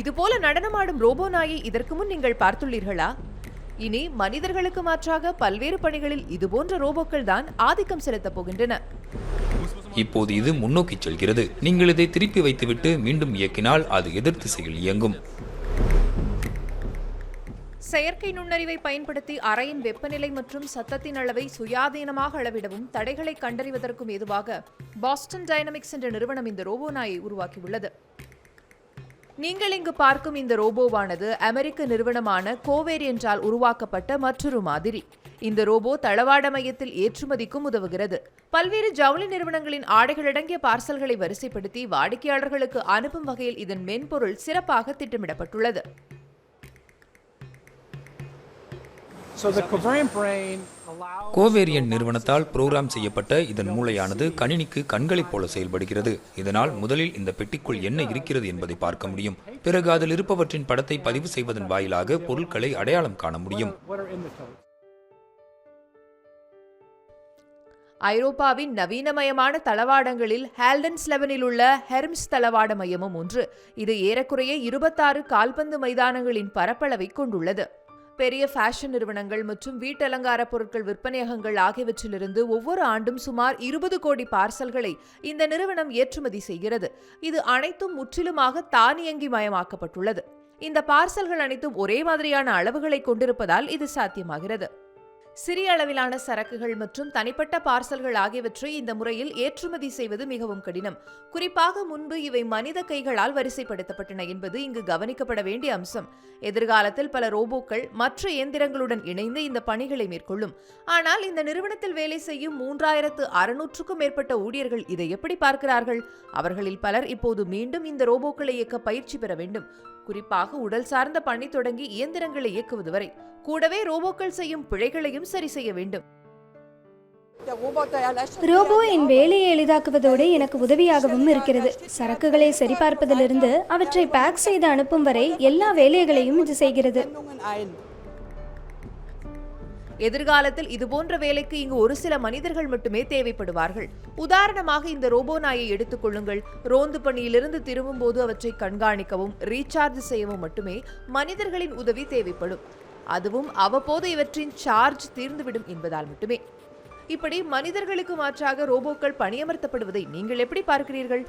இதுபோல நடனமாடும் ரோபோ நாயை இதற்கு முன் நீங்கள் பார்த்துள்ளீர்களா? இனி மனிதர்களுக்கு மாற்றாக பல்வேறு பணிகளில் இதுபோன்ற ரோபோக்கள் தான் ஆதிக்கம் செலுத்தப் போகின்றன. இப்போது இது முன்னோக்கி செல்கிறது. நீங்கள் இதை திருப்பி வைத்துவிட்டு மீண்டும் இயக்கினால் அது எதிர் திசையில் இயங்கும். செயற்கை நுண்ணறிவை பயன்படுத்தி அறையின் வெப்பநிலை மற்றும் சத்தத்தின் அளவை சுயாதீனமாக அளவிடவும் தடைகளை கண்டறிவதற்கும் ஏதுவாக பாஸ்டன் டைனமிக்ஸ் என்ற நிறுவனம் இந்த ரோபோ நாயை உருவாக்கியுள்ளது. நீங்கள் இங்கு பார்க்கும் இந்த ரோபோவானது அமெரிக்க நிறுவனமான கோவேரியன்றால் உருவாக்கப்பட்ட மற்றொரு மாதிரி. இந்த ரோபோ தளவாட மையத்தில் ஏற்றுமதிக்கும் உதவுகிறது. பல்வேறு ஜவுளி நிறுவனங்களின் ஆடைகள் அடங்கிய பார்சல்களை வரிசைப்படுத்தி வாடிக்கையாளர்களுக்கு அனுப்பும் வகையில் இதன் மென்பொருள் சிறப்பாக திட்டமிடப்பட்டுள்ளது. So the covariant brain Covariant நிறுவனத்தால் புரோகிராம் செய்யப்பட்ட இதன் மூளையானது கணினிக்கு கண்களைப் போல செயல்படுகிறது. இதனால் முதலில் இந்த பெட்டிக்குள் என்ன இருக்கிறது என்பதை பார்க்க முடியும். பிறகு அதில் இருப்பவற்றின் படத்தை பதிவு செய்வதன் வாயிலாக பொருட்களை அடையாளம் காண முடியும். ஐரோப்பாவின் நவீனமயமான தளவாடங்களில் ஹேல்டன்ஸ் லெவனில் உள்ள ஹெர்ம்ஸ் தளவாட மையமும் ஒன்று. இது ஏறக்குறைய இருபத்தாறு கால்பந்து மைதானங்களின் பரப்பளவை கொண்டுள்ளது. பெரிய ஃபேஷன் நிறுவனங்கள் மற்றும் வீட்டலங்கார பொருட்கள் விற்பனையகங்கள் ஆகியவற்றிலிருந்து ஒவ்வொரு ஆண்டும் சுமார் இருபது கோடி பார்சல்களை இந்த நிறுவனம் ஏற்றுமதி செய்கிறது. இது அனைத்தும் முற்றிலுமாக தானியங்கி மயமாக்கப்பட்டுள்ளது. இந்த பார்சல்கள் அனைத்தும் ஒரே மாதிரியான அளவுகளை கொண்டிருப்பதால் இது சாத்தியமாகிறது. சிறிய அளவிலான சரக்குகள் மற்றும் தனிப்பட்ட பார்சல்கள் ஆகியவற்றை இந்த முறையில் ஏற்றுமதி செய்வது மிகவும் கடினம். குறிப்பாக முன்பு இவை மனித கைகளால் வரிசைப்படுத்தப்பட்டன என்பது இங்கு கவனிக்கப்பட வேண்டிய அம்சம். எதிர்காலத்தில் பல ரோபோக்கள் மற்ற இயந்திரங்களுடன் இணைந்து இந்த பணிகளை மேற்கொள்ளும். ஆனால் இந்த நிறுவனத்தில் வேலை செய்யும் மூன்றாயிரத்து அறுநூற்றுக்கும் மேற்பட்ட ஊழியர்கள் இதை எப்படி பார்க்கிறார்கள்? அவர்களில் பலர் இப்போது மீண்டும் இந்த ரோபோக்களை இயக்க பயிற்சி பெற வேண்டும். குறிப்பாக உடல் சார்ந்த பணி தொடங்கி இயந்திரங்களை இயக்குவது வரை. கூடவே ரோபோக்கள் செய்யும் பிழைகளையும் சரி செய்ய வேண்டும். ரோபோ என் வேலையை எளிதாக்குவதோடு எனக்கு உதவியாகவும் இருக்கிறது. சரக்குகளை சரிபார்ப்பதிலிருந்து அவற்றை பேக் செய்து அனுப்பும் வரை எல்லா வேலைகளையும் இது செய்கிறது. எதிர்காலத்தில் இதுபோன்ற வேலைக்கு இங்கு ஒரு சில மனிதர்கள் மட்டுமே தேவைப்படுவார்கள். உதாரணமாக இந்த ரோபோ நாயை எடுத்துக்கொள்ளுங்கள் ரோந்து பணியிலிருந்து திரும்பும் போது அவற்றை கண்காணிக்கவும் ரீசார்ஜ் செய்யவும் மட்டுமே மனிதர்களின் உதவி தேவைப்படும். அதுவும் அவ்வப்போது இவற்றின் சார்ஜ் தீர்ந்துவிடும் என்பதால் மட்டுமே. இப்படி மனிதர்களுக்கு மாற்றாக ரோபோக்கள் பணியமர்த்தப்படுவதை நீங்கள் எப்படி பார்க்கிறீர்கள்?